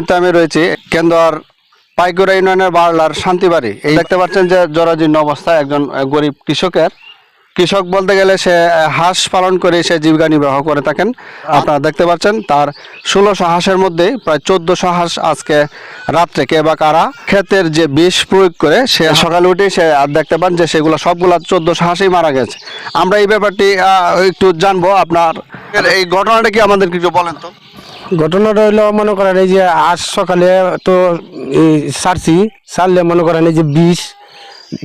মুহূর্তে আমি রয়েছি কেন্দ্র পাইকুড়া ইউনিয়নের বারলার শান্তিবাড়ি। এই দেখতে পাচ্ছেন যে জরাজীর্ণ অবস্থায় একজন গরিব কৃষকের। কৃষক বলতে গেলে সে হাঁস পালন করে সে জীবিকা নির্বাহ করে থাকেন। আপনারা দেখতে পাচ্ছেন তার ষোলোশো হাঁসের মধ্যে প্রায় চোদ্দশো হাঁস আজকে রাত্রে কে বা কারা ক্ষেতের যে বিষ প্রয়োগ করে সে সকালে উঠে সে, আর দেখতে পান যে সেগুলো সবগুলো চোদ্দশো হাঁসই মারা গেছে। আমরা এই ব্যাপারটি একটু জানব আপনার। এই ঘটনাটা কি আমাদের কিছু বলেন তো? ঘটনাটা হইল মনে করেন এই যে আজ সকালে তো এই সারছি সারলে মনে করেন এই যে বিষ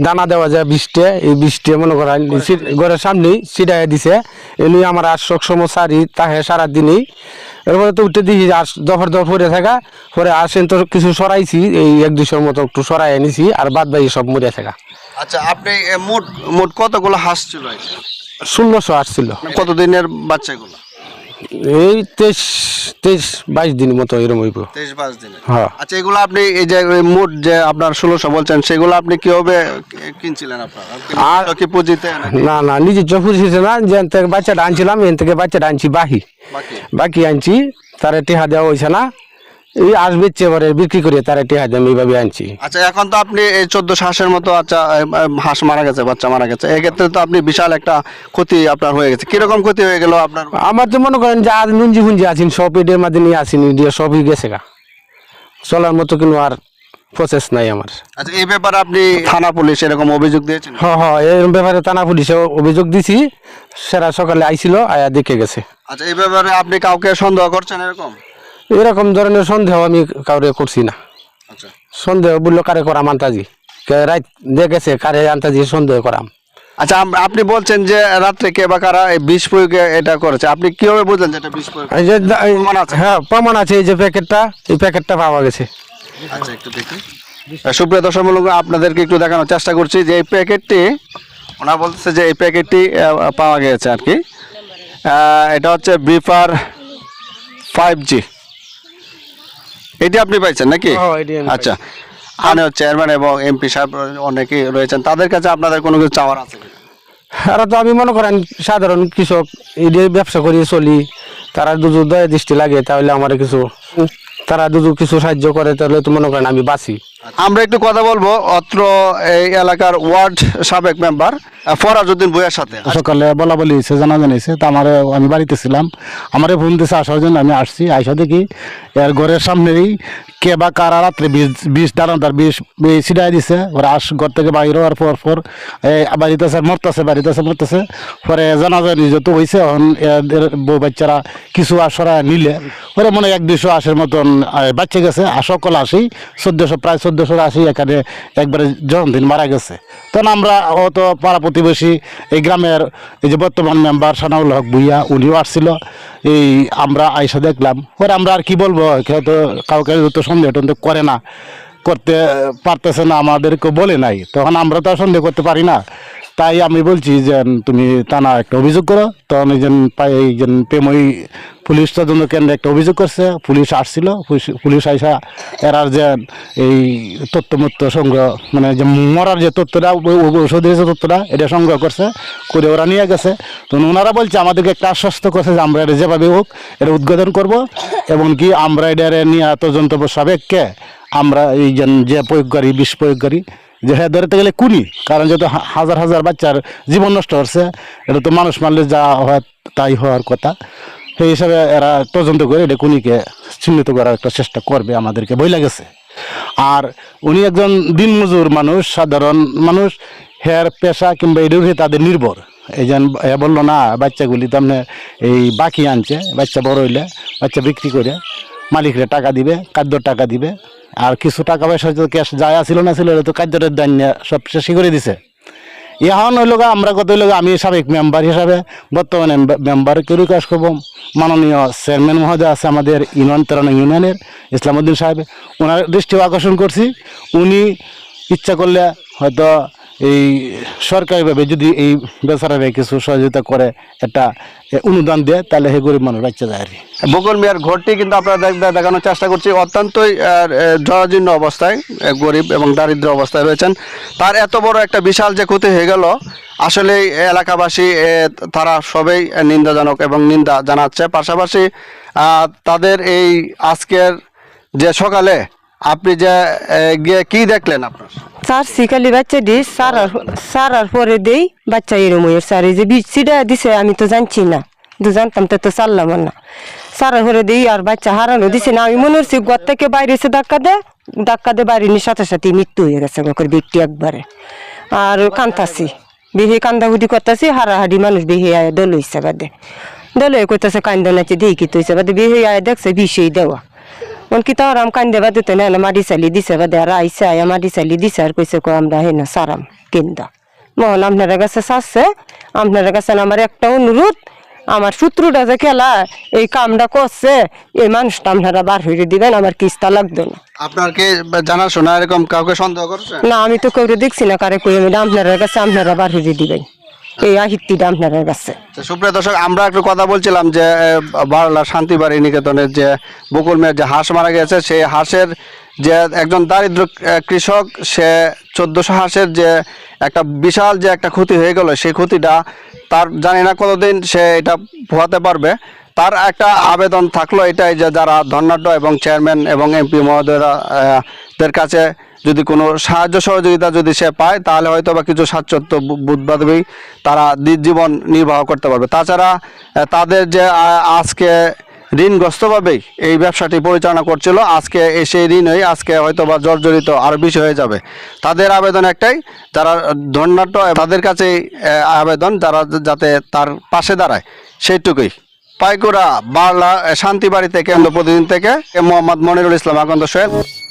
দানা দেওয়া যায় বৃষ্টি এই বৃষ্টি মনে করেন ঘরের সামনেই ছিটাই দিছে। এমনি আমার আজ আর সবসময় সারি তাহে সারাদিনই। এরপরে তো উঠে দিই আর দফর দফ পরে থাকা পরে আসেন তো কিছু সরাইছি এই এক দুশোর মতো একটু সরাই এনেছি আর বাদ বাকি সব মরে থাকা। আচ্ছা আপনি মোট মোট কতগুলো হাঁস ছিল? ষোলোশো আসছিল কতদিনের বাচ্চাগুলো? এই তেইশ তেইশ বাইশ দিন মতো এরকম হইব। তেইশ বাইশ দিন। হ্যাঁ। আচ্ছা এগুলো আপনি এই যে মোট যে আপনার ষোলোশো বলছেন সেগুলো আপনি কীভাবে কিনছিলেন আপনার? আর- কি পুঁজিতে না না নিজে ছিল না যে থেকে বাচ্চাটা আনছিলাম এন থেকে বাচ্চাটা আনছি বাহি বাকি। বাকি আনছি তার টেহা দেওয়া হয়েছে না। এই আজ বেচছে এবারে বিক্রি করে তারে দিয়ে আমি এইভাবে আনছি। আচ্ছা এখন তো আপনি এই চোদ্দ হাঁসের মতো আচ্ছা হাঁস মারা গেছে বাচ্চা মারা গেছে। এক্ষেত্রে তো আপনি বিশাল একটা ক্ষতি আপনার হয়ে গেছে। কীরকম ক্ষতি হয়ে গেল আপনার? আমার তো মনে করেন যে আজ নুঞ্জি ফুঞ্জি আছেন সব এদের মাঝে নিয়ে আসেন দিয়ে সবই গেছে গা। চলার মতো কিন্তু আর প্রসেস নাই আমার। আচ্ছা এই ব্যাপারে আপনি থানা পুলিশ এরকম অভিযোগ দিয়েছেন? হ্যাঁ হ এরকম ব্যাপারে থানা পুলিশে অভিযোগ দিছি সেরা সকালে আইছিল আয়া দেখে গেছে। আচ্ছা এই ব্যাপারে আপনি কাউকে সন্দেহ করছেন এরকম? এরকম ধরনের সন্দেহ আমি কাউরে করছি না। আচ্ছা। সন্দেহ বলল কারে করাম আন্তাজি? রাত দেখেছে কারে আন্তাজি সন্দেহ করাম? আচ্ছা আপনি বলছেন যে রাত্রে কে বা কারা এই বিষ প্রয়োগে এটা করেছে। আপনি কীভাবে বুঝলেন যে এটা বিষ প্রয়োগ? এই যে দা- প্রমাণ আছে? হ্যাঁ প্রমাণ আছে এই যে প্যাকেটটা এই প্যাকেটটা পাওয়া গেছে। আচ্ছা একটু দেখি। সুপ্রিয় দর্শক মূলক আপনাদেরকে একটু দেখানোর চেষ্টা করছি যে এই প্যাকেটটি ওনারা বলতেছে যে এই প্যাকেটটি পাওয়া গেছে আর কি। এটা হচ্ছে ব্রিফার ফাইভ জি এটি আপনি পাইছেন নাকি? হ্যাঁ, আচ্ছা। আমি চেয়ারম্যান এবং এমপি সাহেব অনেকেই রয়েছেন। তাদের কাছে আপনাদের কোনো কিছু চাওয়ার আছে? আর তো আমি মনে করেন সাধারণ কৃষক এই ব্যবসা করি চলি। তারা দুজু দয়া দৃষ্টি লাগে তাহলে আমার কিছু তারা দুজু কিছু সাহায্য করে তাহলে তো মনে করেন আমি বাঁচি। আমরা একটু কথা বলব। অত্র এই এলাকার ওয়ার্ড সাবেক মেম্বার ফরাজউদ্দিন বইয়ের সাথে। সকালে বলা বলি হয়েছে জানা জানিয়েছে তা আমার, আমি বাড়িতে ছিলাম। আমারে ফোন দিয়েছে আসার জন্য আমি আসছি, আইসা দেখি এর ঘরের সামনেই কে বা কারা রাত্রে বিষ বিষ দানাদার বিষ ছিটাই দিছে। ওরা আস ঘর থেকে বাইরে হওয়ার পর পর বাড়িতে মরতেছে বাড়িতে মরতেছে। পরে জানা জানি যত হয়েছে বউ বাচ্চারা কিছু আসরা নিলে। ওরা মনে এক দুশো আশের মতন বাচ্চা গেছে। সকল আসি চোদ্দোশো, প্রায় চোদ্দোশো আসি এখানে একবারে জন্মদিন মারা গেছে। তখন আমরা অত পাড়া প্রতিবেশী, এই গ্রামের এই যে বর্তমান মেম্বার সানাউল হক ভুইয়া, উনিও আসছিল। এই আমরা আইসা দেখলাম। পরে আমরা আর কি বলব কেউ তো কাউকে তো সন্দেহ টন্দেহ করে না, করতে পারতেছে না আমাদেরকে বলে নাই। তখন আমরা তো সন্দেহ করতে পারি না। তাই আমি বলছি যে, তুমি টানা একটা অভিযোগ করো। তখন এই যে পাই- এই যে প্রেমই পুলিশ তদন্ত কেন্দ্রে একটা অভিযোগ করছে, পুলিশ আসছিল, পুলিশ- আইসা এরার যে এই তথ্য মত্য সংগ্রহ মানে যে মরার যে তথ্যটা ওষুধের যে তথ্যটা, এটা সংগ্রহ করছে, করে ওরা নিয়ে গেছে। তো ওনারা বলছে, আমাদেরকে একটা আশ্বস্ত করছে যে আমরা এটা যেভাবে হোক, এটা উদ্বোধন করব এবং কি আমরা এটা নিয়ে তদন্ত সাবেককে আমরা এই যে প্রয়োগকারী, বিষ প্রয়োগকারী, যে হ্যাঁ ধরতে গেলে কুনি, কারণ যেহেতু হাজার হাজার বাচ্চার জীবন নষ্ট হচ্ছে, এটা তো মানুষ মারলে যা হয় তাই হওয়ার কথা। সেই হিসাবে এরা তদন্ত করে এটা কুনিকে চিহ্নিত করার একটা চেষ্টা করবে আমাদেরকে বই লাগেছে আর উনি একজন দিনমজুর মানুষ, সাধারণ মানুষ, হেয়ার পেশা কিংবা উপরে তাদের নির্ভর। এই যেন এ বলল না, বাচ্চাগুলি তো আপনার এই বাকি আনছে, বাচ্চা বড় হইলে বাচ্চা বিক্রি করে মালিকরা টাকা দিবে, খাদ্য টাকা দিবে। আর কিছু টাকা পয়সা ক্যাশ যায় আসিল না ছিল তো খাদ্যের দান নিয়ে সব শেষই করে দিছে। এখন হইল আমরা কত হইল আমি সাবেক মেম্বার হিসাবে বর্তমানে মেম্বার কেউ রিকোয়েস্ট করব। মাননীয় চেয়ারম্যান মহোদয় আছে আমাদের ইউনিয়ন, তেরানো ইউনিয়নের ইসলামউদ্দিন সাহেব। ওনার দৃষ্টিও আকর্ষণ করছি। উনি ইচ্ছা করলে হয়তো এই সরকারিভাবে যদি এই বেচারারে কিছু সহযোগিতা করে, একটা অনুদান দেয়, তাহলে হে গরিব মানুষ বাচ্চা যায় আর কি। ঘরটি কিন্তু আপনারা দেখানোর চেষ্টা করছি, অত্যন্তই জরাজীর্ণ অবস্থায় গরিব এবং দারিদ্র অবস্থায় রয়েছেন। তার এত বড় একটা বিশাল যে ক্ষতি হয়ে গেল, আসলে এলাকাবাসী তারা সবাই নিন্দাজনক এবং নিন্দা জানাচ্ছে। পাশাপাশি তাদের এই আজকের যে সকালে, আপনি যে গিয়ে কি দেখলেন আপনার? সার শিকালি বাচ্চা দিই সারার সারার পরে দেই, বাচ্চা এরম হয়ে সার যে বিচিটা দিছে, আমি তো জানছি না। তো জানতাম, তো তো চাললাম না। সারার পরে দেই, আর বাচ্চা হারানো দিছে না। আমি মনে হচ্ছি ঘর থেকে বাইরে এসে ধাক্কা দে ধাক্কা দে বাইরে নিয়ে সাথে সাথে মৃত্যু হয়ে গেছে ওকে ব্যক্তি একবারে। আর কান্তাছি বিহে কান্দাকুটি করতেছি হারাহাড়ি মানুষ বিহে আয় দল হইছে বাদে। দল হয়ে করতেছে কান্দা নাচে কি তৈছে বাদে। বিহে আয় দেখছে, বিষই দেওয়া। অনকি তো আরাম কান্দে বাদে তো না মাটি চালি দিছে বাদে আর আইসে আয়া মাটি চালি দিছে আর কইছে কো আমরা হে না সারাম কেন্দা মহল আপনারা কাছে চাচ্ছে আপনারা কাছে আমার একটা অনুরোধ আমার শত্রুটা যে খেলা এই কামটা করছে এই মানুষটা আপনারা বার হয়ে দিবেন আমার কিস্তা লাগতো না আপনার কি জানাশোনা এরকম কাউকে সন্দেহ করছেন না আমি তো কেউ দেখছি না কারে কই আমি আপনারা কাছে আপনারা বার হয়ে দিবেন এই আহিত্তিটা আপনারা কাছে। সুপ্রিয় দর্শক, আমরা একটু কথা বলছিলাম যে বারলা শান্তিবাড়ি নিকেতনের যে বকুল মেয়ের যে হাঁস মারা গেছে সেই হাঁসের যে একজন দারিদ্র কৃষক, সে চোদ্দশো হাঁসের যে একটা বিশাল যে একটা ক্ষতি হয়ে গেল, সেই ক্ষতিটা তার জানি না কতদিন সে এটা পোহাতে পারবে। তার একটা আবেদন থাকল এটাই যে, যারা ধর্নাঢ্য এবং চেয়ারম্যান এবং এমপি মহোদয়রা দের কাছে যদি কোনো সাহায্য সহযোগিতা যদি সে পায়, তাহলে হয়তো বা কিছু স্বাচ্ছন্দ্য বু- বোধ বাদবেই তারা জীবন নির্বাহ করতে পারবে। তাছাড়া তাদের যে আজকে ঋণগ্রস্তভাবেই এই ব্যবসাটি পরিচালনা করছিল, আজকে এসে সেই ঋণই আজকে হয়তো বা জর্জরিত আরও বেশি হয়ে যাবে। তাদের আবেদন একটাই, যারা ধন্যাঢ্য তাদের কাছেই আবেদন, যারা যাতে তার পাশে দাঁড়ায়, সেইটুকুই। পাইকুড়া, বার্লা শান্তিবাড়ি থেকে প্রতিদিন থেকে মোহাম্মদ মনিরুল ইসলাম আকন্দ সোহেল।